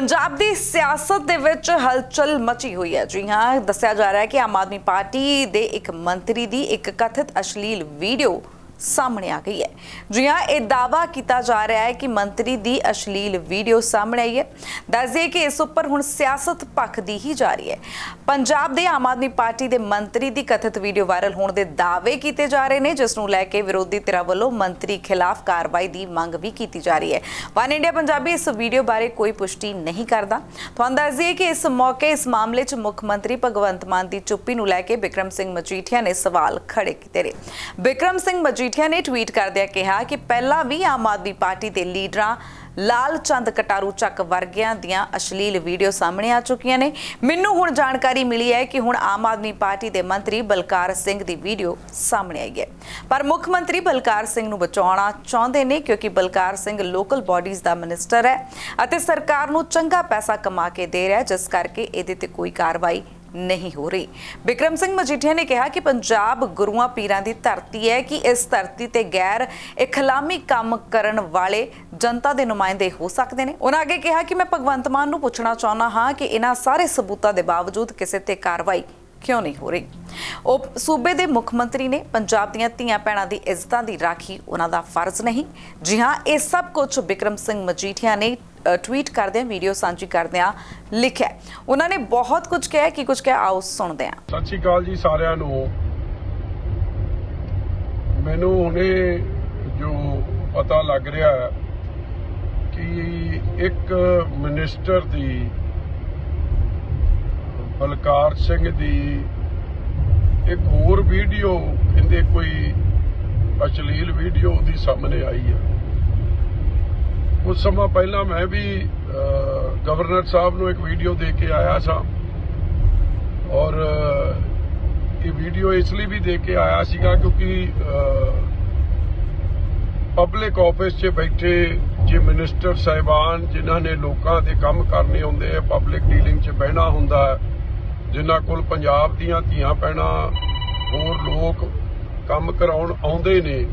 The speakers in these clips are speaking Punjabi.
ਪੰਜਾਬ ਦੀ ਸਿਆਸਤ ਦੇ ਵਿੱਚ ਹਲਚਲ ਮਚੀ ਹੋਈ ਹੈ। ਜੀ ਹਾਂ, ਦੱਸਿਆ ਜਾ ਰਿਹਾ ਹੈ ਕਿ ਆਮ ਆਦਮੀ ਪਾਰਟੀ ਦੇ ਇੱਕ ਮੰਤਰੀ ਦੀ ਇੱਕ ਕਥਿਤ ਅਸ਼ਲੀਲ ਵੀਡੀਓ ਸਾਹਮਣੇ ਆ ਗਈ ਹੈ। ਜੀ ਹਾਂ, ਇਹ ਦਾਵਾ ਕੀਤਾ ਜਾ ਰਿਹਾ ਹੈ ਕਿ ਮੰਤਰੀ ਦੀ ਅਸ਼ਲੀਲ ਵੀਡੀਓ ਸਾਹਮਣੇ ਆਈ ਹੈ। ਦੱਸਦੇ ਕਿ ਇਸ ਉੱਪਰ ਹੁਣ ਸਿਆਸਤ ਭਖਦੀ ਹੀ ਜਾ ਰਹੀ ਹੈ। ਪੰਜਾਬ ਦੇ ਆਮ ਆਦਮੀ ਪਾਰਟੀ ਦੇ ਮੰਤਰੀ ਦੀ ਕਥਿਤ ਵੀਡੀਓ ਵਾਇਰਲ ਹੋਣ ਦੇ ਦਾਅਵੇ ਕੀਤੇ ਜਾ ਰਹੇ ਨੇ, ਜਿਸ ਨੂੰ ਲੈ ਕੇ ਵਿਰੋਧੀ ਧਿਰਾਂ ਵੱਲੋਂ ਮੰਤਰੀ ਖਿਲਾਫ ਕਾਰਵਾਈ ਦੀ ਮੰਗ ਵੀ ਕੀਤੀ ਜਾ ਰਹੀ ਹੈ। ਵਨ ਇੰਡੀਆ ਪੰਜਾਬੀ ਇਸ ਵੀਡੀਓ ਬਾਰੇ ਕੋਈ ਪੁਸ਼ਟੀ ਨਹੀਂ ਕਰਦਾ। ਤੁਹਾਨੂੰ ਦੱਸ ਦਈਏ ਕਿ ਇਸ ਮੌਕੇ ਇਸ ਮਾਮਲੇ 'ਚ ਮੁੱਖ ਮੰਤਰੀ ਭਗਵੰਤ ਮਾਨ ਦੀ ਚੁੱਪੀ ਨੂੰ ਲੈ ਕੇ ਬਿਕਰਮ ਸਿੰਘ ਮਜੀਠੀਆ ਨੇ ਸਵਾਲ ਖੜੇ ਕੀਤੇ ਨੇ। ਬਿਕਰਮ ਸਿੰਘ ਮਜੀਠੀਆ ਨੇ ਟਵੀਟ ਕਰਦਿਆਂ ਕਿਹਾ ਕਿ ਪਹਿਲਾਂ ਵੀ ਆਮ ਆਦਮੀ ਪਾਰਟੀ ਦੇ ਲੀਡਰਾਂ ਲਾਲ ਚੰਦ ਕਟਾਰੂ ਚੱਕ ਵਰਗਿਆਂ ਦੀਆਂ ਅਸ਼ਲੀਲ ਵੀਡੀਓ ਸਾਹਮਣੇ ਆ ਚੁੱਕੀਆਂ ਨੇ। ਮੈਨੂੰ ਹੁਣ ਜਾਣਕਾਰੀ ਮਿਲੀ ਹੈ ਕਿ ਹੁਣ ਆਮ ਆਦਮੀ ਪਾਰਟੀ ਦੇ ਮੰਤਰੀ ਬਲਕਾਰ ਸਿੰਘ ਦੀ ਵੀਡੀਓ ਸਾਹਮਣੇ ਆਈ ਹੈ। ਪਰ ਮੁੱਖ ਮੰਤਰੀ ਬਲਕਾਰ ਸਿੰਘ ਨੂੰ ਬਚਾਉਣਾ ਚਾਹੁੰਦੇ ਨੇ ਕਿਉਂਕਿ ਬਲਕਾਰ ਸਿੰਘ ਲੋਕਲ ਬਾਡੀਜ਼ ਦਾ ਮਿਨਿਸਟਰ ਹੈ ਅਤੇ ਸਰਕਾਰ ਨੂੰ ਚੰਗਾ ਪੈਸਾ ਕਮਾ ਕੇ ਦੇ ਰਿਹਾ ਜਿਸ ਕਰਕੇ ਇਹਦੇ ਤੇ ਕੋਈ ਕਾਰਵਾਈ ਨਹੀਂ ਹੋ ਰਹੀ। ਵਿਕਰਮ ਸਿੰਘ ਮਜੀਠੀਆ ਨੇ ਕਿਹਾ ਕਿ ਪੰਜਾਬ ਗੁਰੂਆਂ ਪੀਰਾਂ ਦੀ ਧਰਤੀ ਹੈ ਕਿ ਇਸ ਧਰਤੀ ਤੇ ਗੈਰ ਇਖਲਾਮੀ ਕੰਮ ਕਰਨ ਵਾਲੇ ਜਨਤਾ ਦੇ ਨੁਮਾਇੰਦੇ ਹੋ ਸਕਦੇ ਨੇ। ਉਹਨਾਂ ਅੱਗੇ ਕਿਹਾ ਕਿ ਮੈਂ ਭਗਵੰਤ ਮਾਨ ਨੂੰ ਪੁੱਛਣਾ ਚਾਹੁੰਦਾ ਹਾਂ ਕਿ ਇਹਨਾਂ ਸਾਰੇ ਸਬੂਤਾਂ ਦੇ ਬਾਵਜੂਦ ਕਿਸੇ ਤੇ ਕਾਰਵਾਈ ਕਿਉਂ ਨਹੀਂ ਹੋ ਰਹੀ? ਉਹ ਸੂਬੇ ਦੇ ਮੁੱਖ ਮੰਤਰੀ ਨੇ ਪੰਜਾਬ ਦੀਆਂ ਧੀਆਂ ਭੈਣਾਂ ਦੀ ਇੱਜ਼ਤਾਂ ਦੀ ਰਾਖੀ ਉਹਨਾਂ ਦਾ ਫਰਜ਼ ਨਹੀਂ। ਜੀ ਹਾਂ, ਇਹ ਸਭ ਕੁਝ ਵਿਕਰਮ ਸਿੰਘ ਮਜੀਠੀਆ ਨੇ ਟਵੀਟ ਕਰਦਿਆਂ ਵੀਡੀਓ ਸਾਂਝੀ ਕਰਦਿਆਂ ਲਿਖਿਆ ਉਹਨਾਂ ਨੇ ਬਹੁਤ ਕੁਝ ਕਿਹਾ ਕਿ ਕੀ ਕੁਝ ਕਿਹਾ, ਆਓ ਸੁਣਦੇ ਹਾਂ। ਸਤਿ ਸ਼੍ਰੀ ਅਕਾਲ ਜੀ ਸਾਰਿਆਂ ਨੂੰ। ਮੈਨੂੰ ਹੁਣੇ ਜੋ ਪਤਾ ਲੱਗ ਰਿਹਾ ਹੈ ਕਿ ਇੱਕ ਮਿਨਿਸਟਰ ਦੀ ਬਲਕਾਰ ਸਿੰਘ ਦੀ ਇੱਕ ਹੋਰ ਵੀਡੀਓ, ਕਹਿੰਦੇ ਕੋਈ ਅਸ਼ਲੀਲ ਵੀਡੀਓ ਉਹਦੀ ਸਾਹਮਣੇ ਆਈ ਹੈ ਕੁਝ ਸਮਾਂ ਪਹਿਲਾਂ ਮੈਂ ਵੀ ਗਵਰਨਰ ਸਾਹਿਬ ਨੂੰ ਇੱਕ ਵੀਡੀਓ ਦੇ ਕੇ ਆਇਆ ਸਾਂ। ਔਰ ਇਹ ਵੀਡੀਓ ਇਸ ਲਈ ਵੀ ਦੇ ਕੇ ਆਇਆ ਸੀਗਾ ਕਿਉਂਕਿ ਪਬਲਿਕ ਆਫਿਸ 'ਚ ਬੈਠੇ ਜੇ ਮਿਨਿਸਟਰ ਸਾਹਿਬਾਨ, ਜਿਨ੍ਹਾਂ ਨੇ ਲੋਕਾਂ ਦੇ ਕੰਮ ਕਰਨੇ ਹੁੰਦੇ ਆ ਪਬਲਿਕ ਡੀਲਿੰਗ 'ਚ ਬਹਿਣਾ ਹੁੰਦਾ ਹੈ ਜਿਨ੍ਹਾਂ ਕੋਲ ਪੰਜਾਬ ਦੀਆਂ ਧੀਆਂ ਪੈਣਾ, ਹੋਰ ਲੋਕ ਕੰਮ ਕਰਾਉਣ ਆਉਂਦੇ ਨੇ,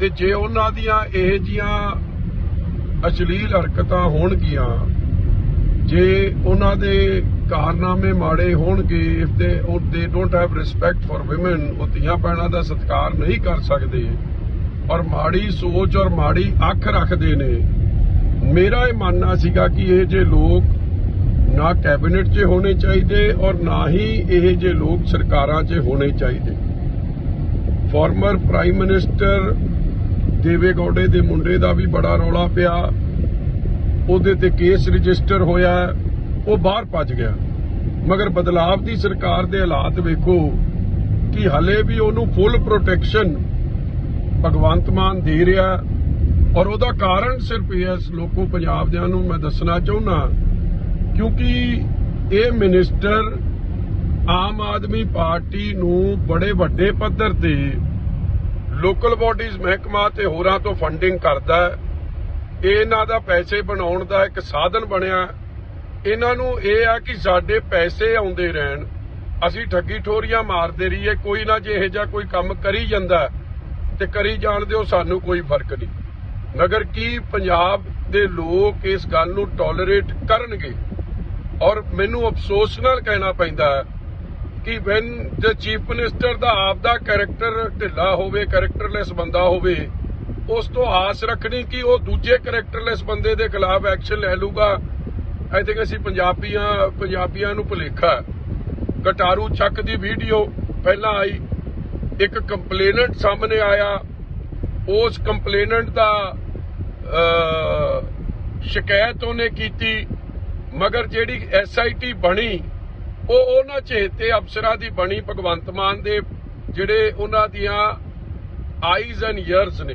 ਤੇ ਜੇ ਉਹਨਾਂ ਦੀਆਂ ਇਹ ਜੀਆਂ ਅਸ਼ਲੀਲ ਹਰਕਤਾਂ ਹੋਣਗੀਆਂ, ਜੇ ਉਹਨਾਂ ਦੇ ਕਾਰਨਾਮੇ ਮਾੜੇ ਹੋਣਗੇ if they they don't have respect for women ਉਹ ਧੀਆਂ ਭੈਣਾਂ ਦਾ ਸਤਿਕਾਰ ਨਹੀਂ ਕਰ ਸਕਦੇ, ਔਰ ਮਾੜੀ ਸੋਚ ਔਰ ਮਾੜੀ ਅੱਖ ਰੱਖਦੇ ਨੇ, ਮੇਰਾ ਇਹ ਮੰਨਣਾ ਸੀਗਾ ਕਿ ਇਹ ਜੇ ਲੋਕ ਨਾ ਕੈਬਨਿਟ 'ਚ ਹੋਣੇ ਚਾਹੀਦੇ ਔਰ ਨਾ ਹੀ ਇਹ ਜੇ ਲੋਕ ਸਰਕਾਰਾਂ 'ਚ ਹੋਣੇ ਚਾਹੀਦੇ। ਫਾਰਮਰ ਪ੍ਰਾਈਮ ਮਿਨਿਸਟਰ ਦੇਵੇ ਗੌਡੇ ਦੇ ਮੁੰਡੇ ਦਾ ਵੀ ਬੜਾ ਰੌਲਾ ਪਿਆ। ਉਹਦੇ ਤੇ ਕੇਸ ਰਜਿਸਟਰ ਹੋਇਆ, ਉਹ ਬਾਹਰ ਭੱਜ ਗਿਆ। ਮਗਰ ਬਦਲਾਵ ਦੀ ਸਰਕਾਰ ਦੇ ਹਾਲਾਤ ਵੇਖੋ ਕਿ ਹਲੇ ਵੀ ਉਹਨੂੰ ਫੁੱਲ ਪ੍ਰੋਟੈਕਸ਼ਨ ਭਗਵੰਤ ਮਾਨ ਦੇ ਰਿਹਾ। ਔਰ ਉਹਦਾ ਕਾਰਨ ਸਿਰਫ ਇਹ ਹੈ, ਲੋਕੋ ਪੰਜਾਬ ਦਿਆਂ ਨੂੰ ਮੈਂ ਦੱਸਣਾ ਚਾਹੁੰਦਾ ਕਿਉਂਕਿ ਇਹ ਮਿਨਿਸਟਰ ਆਮ ਆਦਮੀ ਪਾਰਟੀ ਨੂੰ ਬੜੇ ਵੱਡੇ ਪੱਧਰ ਤੇ ਲੋਕਲ ਬਾਡੀਜ਼ ਮਹਿਕਮਾ ਤੇ ਹੋਰਾਂ ਤੋਂ ਫੰਡਿੰਗ ਕਰਦਾ ਹੈ। ਇਹਨਾਂ ਦਾ ਪੈਸੇ ਬਣਾਉਣ ਦਾ ਇੱਕ ਸਾਧਨ ਬਣਿਆ। ਇਹਨਾਂ ਨੂੰ ਇਹ ਆ ਕਿ ਸਾਡੇ ਪੈਸੇ ਆਉਂਦੇ ਰਹਿਣ। ਅਸੀਂ ਠੱਗੀ ਠੋਰੀਆਂ ਮਾਰਦੇ ਰਹੀਏ, ਕੋਈ ਨਾ ਜੇ ਇਹ ਜਿਹਾ ਕੋਈ ਕੰਮ ਕਰੀ ਜਾਂਦਾ ਤੇ ਕਰੀ ਜਾਣ ਦਿਓ, ਸਾਨੂੰ ਕੋਈ ਫ਼ਰਕ ਨਹੀਂ। ਮਗਰ ਕੀ ਪੰਜਾਬ ਦੇ ਲੋਕ ਇਸ ਗੱਲ ਨੂੰ ਟੋਲਰੇਟ ਕਰਨਗੇ? ਔਰ ਮੈਨੂੰ ਅਫਸੋਸ ਨਾਲ ਕਹਿਣਾ ਪੈਂਦਾ ਹੈ ਕਿ ਵੈਨ ਦ ਚੀਫ ਮਿਨਿਸਟਰ ਦਾ ਆਪ ਦਾ ਕੈਰੈਕਟਰ ਢਿੱਲਾ ਹੋਵੇ ਕੈਰੈਕਟਰਲੈਸ ਬੰਦਾ ਹੋਵੇ, ਉਸ ਤੋਂ ਆਸ ਰੱਖਣੀ ਕਿ ਉਹ ਦੂਜੇ ਕੈਰੈਕਟਰਲੈਸ ਬੰਦੇ ਦੇ ਖਿਲਾਫ ਐਕਸ਼ਨ ਲੈ ਲੂਗਾ ਆਈ ਥਿੰਕ ਅਸੀਂ ਪੰਜਾਬੀਆਂ ਪੰਜਾਬੀਆਂ ਨੂੰ ਭੁਲੇਖਾ ਹੈ। ਚੱਕ ਦੀ ਵੀਡੀਓ ਪਹਿਲਾਂ ਆਈ, ਇੱਕ ਕੰਪਲੇਨੈਂਟ ਸਾਹਮਣੇ ਆਇਆ। ਉਸ ਕੰਪਲੇਨੈਂਟ ਦਾ ਸ਼ਿਕਾਇਤ ਉਹਨੇ ਕੀਤੀ। ਮਗਰ ਜਿਹੜੀ ਐਸਆਈਟੀ ਬਣੀ, ਉਹ ਉਹਨਾਂ ਚੇਤੇ ਅਫਸਰਾਂ ਦੀ ਬਣੀ ਭਗਵੰਤ ਮਾਨ ਦੇ ਜਿਹੜੇ ਉਹਨਾਂ ਦੀਆਂ ਆਈਜ਼ ਐਂਡ ਇਅਰਸ ਨੇ।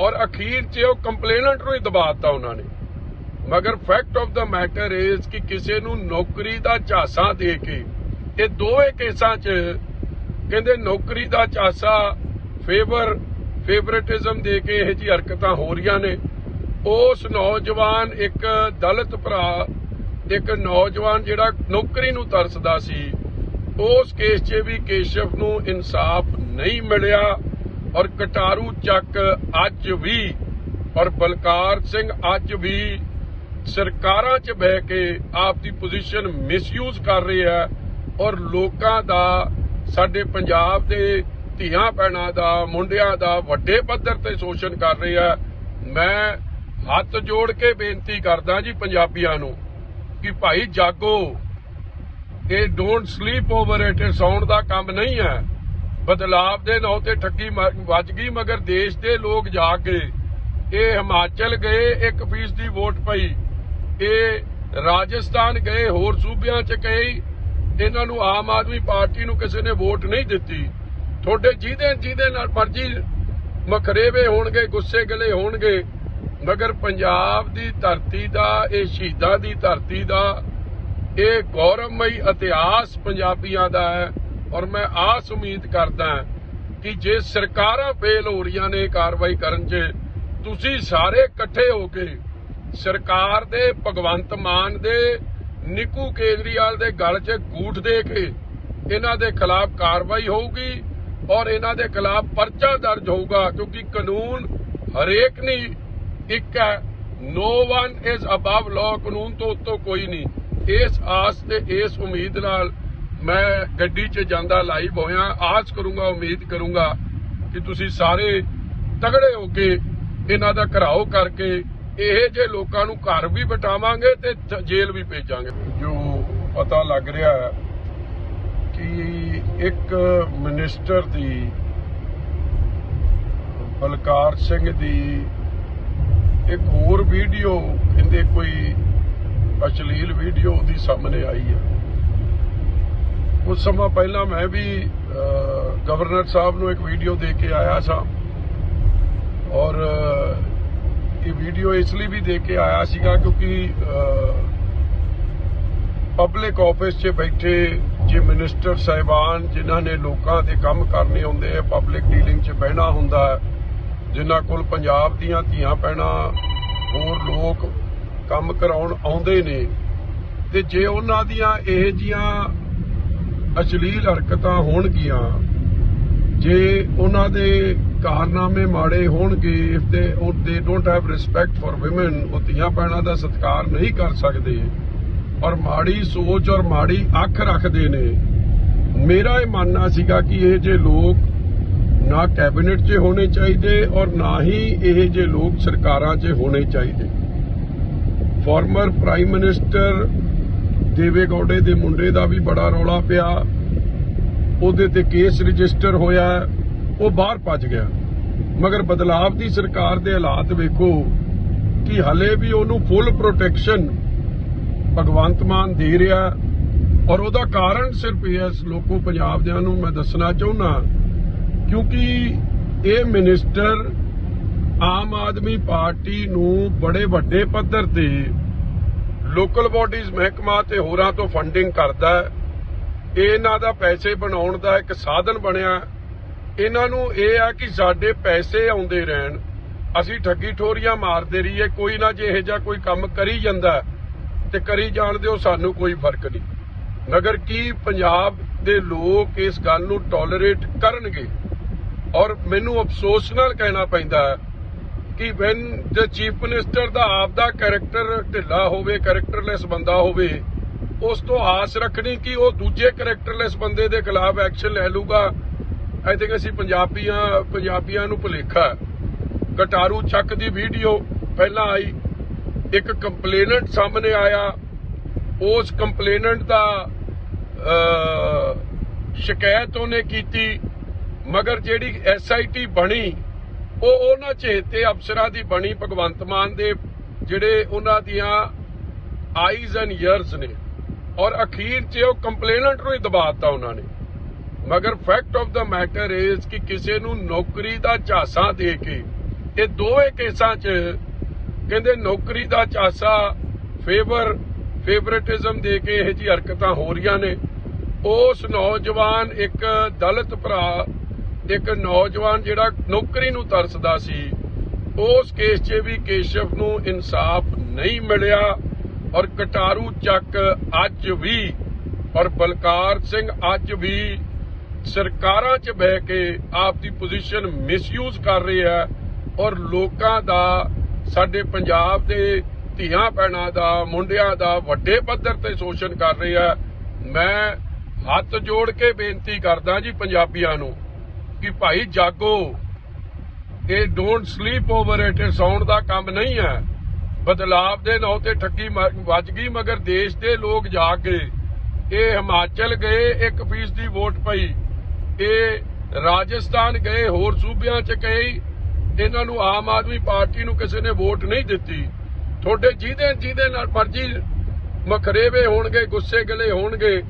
ਔਰ ਅਖੀਰ 'ਚ ਉਹ ਕੰਪਲੇਨੈਂਟ ਨੂੰ ਹੀ ਦਬਾਤਾ ਉਹਨਾਂ ਨੇ। ਮਗਰ fact of the matter is ਕਿ ਕਿਸੇ ਨੂੰ ਨੌਕਰੀ ਦਾ ਝਾਂਸਾ ਦੇ ਕੇ, ਇਹ ਦੋਵੇਂ ਕੇਸਾਂ 'ਚ ਕਹਿੰਦੇ ਨੌਕਰੀ ਦਾ ਝਾਂਸਾ ਫੇਵਰ ਫੇਵਰਿਟਿਜ਼ਮ ਦੇ ਕੇ ਇਹ ਜੀ ਹਰਕਤਾਂ ਹੋ ਰਹੀਆਂ ਨੇ। ਉਸ ਨੌਜਵਾਨ ਇੱਕ ਦਲਿਤ ਭਰਾ ਇੱਕ ਨੌਜਵਾਨ ਜਿਹੜਾ ਨੌਕਰੀ ਨੂੰ ਤਰਸਦਾ ਸੀ, ਉਸ ਕੇਸ 'ਚ ਵੀ ਕੇਸ਼ਵ ਨੂੰ ਇਨਸਾਫ ਨਹੀਂ ਮਿਲਿਆ ਔਰ ਕਟਾਰੂ ਚੱਕ ਅੱਜ ਵੀ ਔਰ ਬਲਕਾਰ ਸਿੰਘ ਅੱਜ ਵੀ ਸਰਕਾਰਾਂ 'ਚ ਬਹਿ ਕੇ ਆਪ ਦੀ ਪੋਜੀਸ਼ਨ ਮਿਸਯੂਜ਼ ਕਰ ਰਹੇ ਆ ਔਰ ਲੋਕਾਂ ਦਾ, ਸਾਡੇ ਪੰਜਾਬ ਦੇ ਧੀਆਂ ਭੈਣਾਂ ਦਾ, ਮੁੰਡਿਆਂ ਦਾ ਵੱਡੇ ਪੱਧਰ ਤੇ ਸ਼ੋਸ਼ਣ ਕਰ ਰਹੇ ਆ। ਮੈਂ ਹੱਥ ਜੋੜ ਕੇ ਬੇਨਤੀ ਕਰਦਾ ਜੀ ਪੰਜਾਬੀਆਂ ਨੂੰ ਕਿ ਭਾਈ ਜਾਗੋ, ਇਹ ਡੋਨਟ ਸਲੀਪ ਓਵਰ ਇਟ ਇਹ ਸੌਣ ਦਾ ਕੰਮ ਨਹੀਂ ਹੈ। ਬਦਲਾਵ ਦੇ ਨਾਂ ਤੇ ਠੱਗੀ ਵੱਜ ਗਈ, ਮਗਰ ਦੇਸ਼ ਦੇ ਲੋਕ ਜਾ ਕੇ, ਇਹ ਹਿਮਾਚਲ ਗਏ, ਇੱਕ ਫੀਸ ਦੀ ਵੋਟ ਪਈ। ਇਹ ਰਾਜਸਥਾਨ ਗਏ, ਹੋਰ ਸੂਬਿਆਂ ਚ ਗਏ ਇਹਨਾਂ ਨੂੰ ਆਮ ਆਦਮੀ ਪਾਰਟੀ ਨੂੰ ਕਿਸੇ ਨੇ ਵੋਟ ਨਹੀਂ ਦਿੱਤੀ। ਤੁਹਾਡੇ ਜਿਹਦੇ ਜਿਹਦੇ ਨਾਲ ਮਰਜ਼ੀ ਮਖਰੇਵੇ ਹੋਣਗੇ, ਗੁੱਸੇ ਗਲੇ ਹੋਣਗੇ ਮਗਰ ਪੰਜਾਬ ਦੀ ਧਰਤੀ ਦਾ, ਇਹ ਸ਼ਹੀਦਾਂ ਦੀ ਧਰਤੀ ਦਾ, ਇਹ ਗੌਰਵਮਈ ਇਤਿਹਾਸ ਪੰਜਾਬੀਆਂ ਦਾ ਹੈ। ਔਰ ਮੈਂ ਆਸ ਉਮੀਦ ਕਰਦਾ ਕਿ ਜੇ ਸਰਕਾਰਾਂ ਫੇਲ ਹੋ ਰਹੀਆਂ ਨੇ ਕਾਰਵਾਈ ਕਰਨ 'ਚ, ਤੁਸੀਂ ਸਾਰੇ ਇਕੱਠੇ ਹੋ ਕੇ ਸਰਕਾਰ ਦੇ, ਭਗਵੰਤ ਮਾਨ ਦੇ, ਨਿੱਕੂ ਕੇਜਰੀਵਾਲ ਦੇ ਗਲ 'ਚ ਗੂਠ ਦੇ ਕੇ ਇਹਨਾਂ ਦੇ ਖਿਲਾਫ ਕਾਰਵਾਈ ਹੋਊਗੀ ਔਰ ਇਹਨਾਂ ਦੇ ਖਿਲਾਫ ਪਰਚਾ ਦਰਜ ਹੋਊਗਾ, ਕਿਉਂਕਿ ਕਾਨੂੰਨ ਹਰੇਕ ਨਹੀਂ ਇੱਕ ਹੈ no one is above law ਕਾਨੂੰਨ ਤੋਂ ਉੱਤੋਂ ਕੋਈ ਨਹੀਂ। ਇਸ ਆਸ ਤੇ ਇਸ ਉਮੀਦ ਨਾਲ ਮੈਂ ਗੱਡੀ 'ਚ ਜਾਂਦਾ ਲਾਈਵ ਹੋਇਆ, ਆਸ ਕਰੂੰਗਾ, ਉਮੀਦ ਕਰੂੰਗਾ ਕਿ ਤੁਸੀਂ ਸਾਰੇ ਤਗੜੇ ਹੋ ਕੇ ਇਹਨਾਂ ਦਾ ਘਰਾਓ ਕਰਕੇ ਇਹ ਜੇ ਲੋਕਾਂ ਨੂੰ ਘਰ ਵੀ ਬਟਾਵਾਂਗੇ ਤੇ ਜ- ਜੇਲ੍ਹ ਵੀ ਭੇਜਾਂਗੇ। ਜੋ ਪਤਾ ਲੱਗ ਰਿਹਾ ਹੈ ਕਿ ਇੱਕ ਮਿਨਿਸਟਰ ਦੀ ਬਲਕਾਰ ਸਿੰਘ ਦੀ ਇੱਕ ਹੋਰ ਵੀਡੀਓ, ਕਹਿੰਦੇ ਕੋਈ ਅਸ਼ਲੀਲ ਵੀਡੀਓ ਉਹਦੀ ਸਾਹਮਣੇ ਆਈ ਹੈ। ਕੁਝ ਸਮਾਂ ਪਹਿਲਾਂ ਮੈਂ ਵੀ ਗਵਰਨਰ ਸਾਹਿਬ ਨੂੰ ਇੱਕ ਵੀਡੀਓ ਦੇ ਕੇ ਆਇਆ ਸਾਂ। ਔਰ ਇਹ ਵੀਡੀਓ ਇਸ ਲਈ ਵੀ ਦੇ ਕੇ ਆਇਆ ਸੀਗਾ ਕਿਉਂਕਿ ਪਬਲਿਕ ਆਫਿਸ 'ਚ ਬੈਠੇ ਜੇ ਮਿਨਿਸਟਰ ਸਾਹਿਬਾਨ, ਜਿਨ੍ਹਾਂ ਨੇ ਲੋਕਾਂ ਦੇ ਕੰਮ ਕਰਨੇ ਹੁੰਦੇ ਆ ਪਬਲਿਕ ਡੀਲਿੰਗ 'ਚ ਬਹਿਣਾ ਹੁੰਦਾ ਹੈ ਜਿਨ੍ਹਾਂ ਕੋਲ ਪੰਜਾਬ ਦੀਆਂ ਧੀਆਂ ਪੈਣਾ, ਹੋਰ ਲੋਕ ਕੰਮ ਕਰਾਉਣ ਆਉਂਦੇ ਨੇ, ਤੇ ਜੇ ਉਹਨਾਂ ਦੀਆਂ ਇਹ ਜੀਆਂ ਅਸ਼ਲੀਲ ਹਰਕਤਾਂ ਹੋਣਗੀਆਂ, ਜੇ ਉਹਨਾਂ ਦੇ ਕਾਰਨਾਮੇ ਮਾੜੇ ਹੋਣਗੇ if they they don't have respect for women ਉਹ ਧੀਆਂ ਪੈਣਾ ਦਾ ਸਤਿਕਾਰ ਨਹੀਂ ਕਰ ਸਕਦੇ, ਔਰ ਮਾੜੀ ਸੋਚ ਔਰ ਮਾੜੀ ਅੱਖ ਰੱਖਦੇ ਨੇ। ਮੇਰਾ ਇਹ ਮੰਨਣਾ ਸੀਗਾ ਕਿ ਇਹ ਜੇ ਲੋਕ ਨਾ ਕੈਬਨਿਟ 'ਚ ਹੋਣੇ ਚਾਹੀਦੇ ਔਰ ਨਾ ਹੀ ਇਹ ਜੇ ਲੋਕ ਸਰਕਾਰਾਂ 'ਚ ਹੋਣੇ ਚਾਹੀਦੇ। ਫਾਰਮਰ ਪ੍ਰਾਈਮ ਮਿਨਿਸਟਰ ਦੇਵੇ ਗੌਡੇ ਦੇ ਮੁੰਡੇ ਦਾ ਵੀ ਬੜਾ ਰੌਲਾ ਪਿਆ। ਉਹਦੇ ਤੇ ਕੇਸ ਰਜਿਸਟਰ ਹੋਇਆ, ਉਹ ਬਾਹਰ ਭੱਜ ਗਿਆ। ਮਗਰ ਬਦਲਾਵ ਦੀ ਸਰਕਾਰ ਦੇ ਹਾਲਾਤ ਵੇਖੋ ਕਿ ਹਲੇ ਵੀ ਉਹਨੂੰ ਫੁੱਲ ਪ੍ਰੋਟੈਕਸ਼ਨ ਭਗਵੰਤ ਮਾਨ ਦੇ ਰਿਹਾ। ਔਰ ਉਹਦਾ ਕਾਰਨ ਸਿਰਫ ਇਹ ਹੈ, ਲੋਕੋ ਪੰਜਾਬ ਦਿਆਂ ਨੂੰ ਮੈਂ ਦੱਸਣਾ ਚਾਹੁੰਦਾ ਕਿਉਂਕਿ ਇਹ ਮਿਨਿਸਟਰ ਆਮ ਆਦਮੀ ਪਾਰਟੀ ਨੂੰ ਬੜੇ ਵੱਡੇ ਪੱਧਰ ਤੇ ਲੋਕਲ ਬਾਡੀਜ਼ ਮਹਿਕਮਾ ਤੇ ਹੋਰਾਂ ਤੋਂ ਫੰਡਿੰਗ ਕਰਦਾ ਹੈ। ਇਹਨਾਂ ਦਾ ਪੈਸੇ ਬਣਾਉਣ ਦਾ ਇੱਕ ਸਾਧਨ ਬਣਿਆ। ਇਹਨਾਂ ਨੂੰ ਇਹ ਆ ਕਿ ਸਾਡੇ ਪੈਸੇ ਆਉਂਦੇ ਰਹਿਣ। ਅਸੀਂ ਠੱਗੀ ਠੋਰੀਆਂ ਮਾਰਦੇ ਰਹੀਏ, ਕੋਈ ਨਾ ਜੇ ਇਹ ਜਿਹਾ ਕੋਈ ਕੰਮ ਕਰੀ ਜਾਂਦਾ ਤੇ ਕਰੀ ਜਾਣ ਦਿਓ, ਸਾਨੂੰ ਕੋਈ ਫ਼ਰਕ ਨਹੀਂ। ਮਗਰ ਕੀ ਪੰਜਾਬ ਦੇ ਲੋਕ ਇਸ ਗੱਲ ਨੂੰ ਟੋਲਰੇਟ ਕਰਨਗੇ? ਔਰ ਮੈਨੂੰ ਅਫਸੋਸ ਨਾਲ ਕਹਿਣਾ ਪੈਂਦਾ ਹੈ ਕਿ ਵੈਨ ਦ ਚੀਫ ਮਿਨਿਸਟਰ ਦਾ ਆਪਦਾ ਕੈਰੈਕਟਰ ਢਿੱਲਾ ਹੋਵੇ ਕੈਰੈਕਟਰਲੈਸ ਬੰਦਾ ਹੋਵੇ, ਉਸ ਤੋਂ ਆਸ ਰੱਖਣੀ ਕਿ ਉਹ ਦੂਜੇ ਕੈਰੈਕਟਰਲੈਸ ਬੰਦੇ ਦੇ ਖਿਲਾਫ ਐਕਸ਼ਨ ਲੈ ਲੂਗਾ ਆਈ ਥਿੰਕ ਅਸੀਂ ਪੰਜਾਬੀਆਂ ਪੰਜਾਬੀਆਂ ਨੂੰ ਭੁਲੇਖਾ ਹੈ। ਚੱਕ ਦੀ ਵੀਡੀਓ ਪਹਿਲਾਂ ਆਈ, ਇੱਕ ਕੰਪਲੇਨੈਂਟ ਸਾਹਮਣੇ ਆਇਆ। ਉਸ ਕੰਪਲੇਨੈਂਟ ਦਾ ਸ਼ਿਕਾਇਤ ਉਹਨੇ ਕੀਤੀ। ਮਗਰ ਜਿਹੜੀ ਐਸਆਈਟੀ ਬਣੀ, ਉਹ ਉਹਨਾਂ ਚੇਤੇ ਅਫਸਰਾਂ ਦੀ ਬਣੀ ਭਗਵੰਤ ਮਾਨ ਦੇ ਜਿਹੜੇ ਉਹਨਾਂ ਦੀਆਂ ਆਈਜ਼ ਐਂਡ ਇਅਰਸ ਨੇ। ਔਰ ਅਖੀਰ 'ਚ ਉਹ ਕੰਪਲੇਨੈਂਟ ਨੂੰ ਹੀ ਦਬਾਤਾ ਉਹਨਾਂ ਨੇ। ਮਗਰ fact of the matter is ਕਿ ਕਿਸੇ ਨੂੰ ਨੌਕਰੀ ਦਾ ਝਾਸਾ ਦੇ ਕੇ, ਇਹ ਦੋਵੇਂ ਕੇਸਾਂ 'ਚ ਕਹਿੰਦੇ ਨੌਕਰੀ ਦਾ ਝਾਸਾ ਫੇਵਰ ਫੇਵਰੇਟਿਜ਼ਮ ਦੇ ਕੇ ਇਹ ਜੀ ਹਰਕਤਾਂ ਹੋ ਰਹੀਆਂ ਨੇ। ਉਸ ਨੌਜਵਾਨ ਇੱਕ ਦਲਿਤ ਭਰਾ ਇੱਕ ਨੌਜਵਾਨ ਜਿਹੜਾ ਨੌਕਰੀ ਨੂੰ ਤਰਸਦਾ ਸੀ, ਉਸ ਕੇਸ 'ਚ ਵੀ ਕੇਸ਼ਵ ਨੂੰ ਇਨਸਾਫ ਨਹੀਂ ਮਿਲਿਆ ਔਰ ਕਟਾਰੂ ਚੱਕ ਅੱਜ ਵੀ ਔਰ ਬਲਕਾਰ ਸਿੰਘ ਅੱਜ ਵੀ ਸਰਕਾਰਾਂ 'ਚ ਬਹਿ ਕੇ ਆਪ ਦੀ ਪੋਜੀਸ਼ਨ ਮਿਸਯੂਜ਼ ਕਰ ਰਹੇ ਆ ਔਰ ਲੋਕਾਂ ਦਾ, ਸਾਡੇ ਪੰਜਾਬ ਦੇ ਧੀਆਂ ਭੈਣਾਂ ਦਾ, ਮੁੰਡਿਆਂ ਦਾ ਵੱਡੇ ਪੱਧਰ ਤੇ ਸ਼ੋਸ਼ਣ ਕਰ ਰਹੇ ਆ ਮੈਂ ਹੱਥ ਜੋੜ ਕੇ ਬੇਨਤੀ ਕਰਦਾ ਜੀ ਪੰਜਾਬੀਆਂ ਨੂੰ ਕਿ ਭਾਈ ਜਾਗੋ, ਇਹ ਡੋਨਟ ਸਲੀਪ ਓਵਰ ਇਟ ਇਹ ਸੌਣ ਦਾ ਕੰਮ ਨਹੀਂ ਹੈ। ਬਦਲਾਵ ਦੇ ਨਾਂ ਤੇ ਠੱਗੀ ਵੱਜ ਗਈ, ਮਗਰ ਦੇਸ਼ ਦੇ ਲੋਕ ਜਾ ਕੇ, ਇਹ ਹਿਮਾਚਲ ਗਏ, ਇੱਕ ਫੀਸ ਦੀ ਵੋਟ ਪਈ। ਇਹ ਰਾਜਸਥਾਨ ਗਏ, ਹੋਰ ਸੂਬਿਆਂ ਚ ਗਏ ਇਹਨਾਂ ਨੂੰ ਆਮ ਆਦਮੀ ਪਾਰਟੀ ਨੂੰ ਕਿਸੇ ਨੇ ਵੋਟ ਨਹੀਂ ਦਿੱਤੀ। ਤੁਹਾਡੇ ਜਿਹਦੇ ਜਿਹਦੇ ਨਾਲ ਮਰਜ਼ੀ ਮਖਰੇਵੇ ਹੋਣਗੇ, ਗੁੱਸੇ ਗਲੇ ਹੋਣਗੇ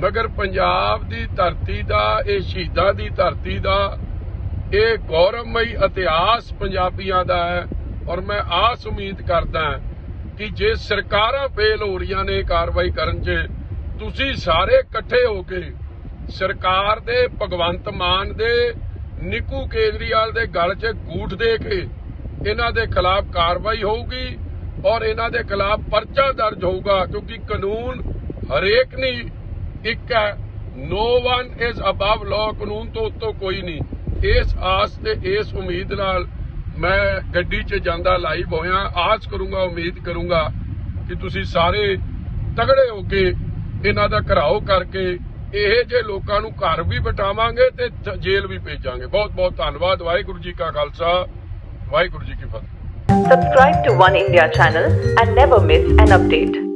ਮਗਰ ਪੰਜਾਬ ਦੀ ਧਰਤੀ ਦਾ, ਇਹ ਸ਼ਹੀਦਾਂ ਦੀ ਧਰਤੀ ਦਾ, ਇਹ ਗੌਰਵਮਈ ਇਤਿਹਾਸ ਪੰਜਾਬੀਆਂ ਦਾ ਹੈ। ਔਰ ਮੈਂ ਆਸ ਉਮੀਦ ਕਰਦਾ ਕਿ ਜੇ ਸਰਕਾਰਾਂ ਫੇਲ ਹੋ ਰਹੀਆਂ ਨੇ ਕਾਰਵਾਈ ਕਰਨ 'ਚ, ਤੁਸੀਂ ਸਾਰੇ ਇਕੱਠੇ ਹੋ ਕੇ ਸਰਕਾਰ ਦੇ, ਭਗਵੰਤ ਮਾਨ ਦੇ, ਨਿੱਕੂ ਕੇਜਰੀਵਾਲ ਦੇ ਗਲ 'ਚ ਗੂਠ ਦੇ ਕੇ ਇਹਨਾਂ ਦੇ ਖਿਲਾਫ ਕਾਰਵਾਈ ਹੋਊਗੀ ਔਰ ਇਹਨਾਂ ਦੇ ਖਿਲਾਫ ਪਰਚਾ ਦਰਜ ਹੋਊਗਾ ਕਿਉਂਕਿ ਕਾਨੂੰਨ ਹਰੇਕ ਨਹੀਂ ਇੱਕ ਹੈ no one is above law ਕਾਨੂੰਨ ਤੋਂ ਉੱਤੋਂ ਕੋਈ ਨਹੀਂ। ਇਸ ਆਸ ਤੇ ਇਸ ਉਮੀਦ ਨਾਲ ਮੈਂ ਗੱਡੀ 'ਚ ਜਾਂਦਾ ਲਾਈਵ ਹੋਇਆ, ਆਸ ਕਰੂੰਗਾ, ਉਮੀਦ ਕਰੂੰਗਾ ਕਿ ਤੁਸੀਂ ਸਾਰੇ ਤਗੜੇ ਹੋ ਕੇ ਇਹਨਾਂ ਦਾ ਘਰਾਓ ਕਰਕੇ ਇਹ ਜੇ ਲੋਕਾਂ ਨੂੰ ਘਰ ਵੀ ਬਟਾਵਾਂਗੇ ਤੇ ਜ- ਜੇਲ੍ਹ ਵੀ ਭੇਜਾਂਗੇ। ਬਹੁਤ ਬਹੁਤ ਧੰਨਵਾਦ। ਵਾਹਿਗੁਰੂ ਜੀ ਕਾ ਖਾਲਸਾ। ਵਾਹਿਗੁਰੂ ਜੀ ਕੀ ਫਤਿਹ। Subscribe to One India channel and never miss an update.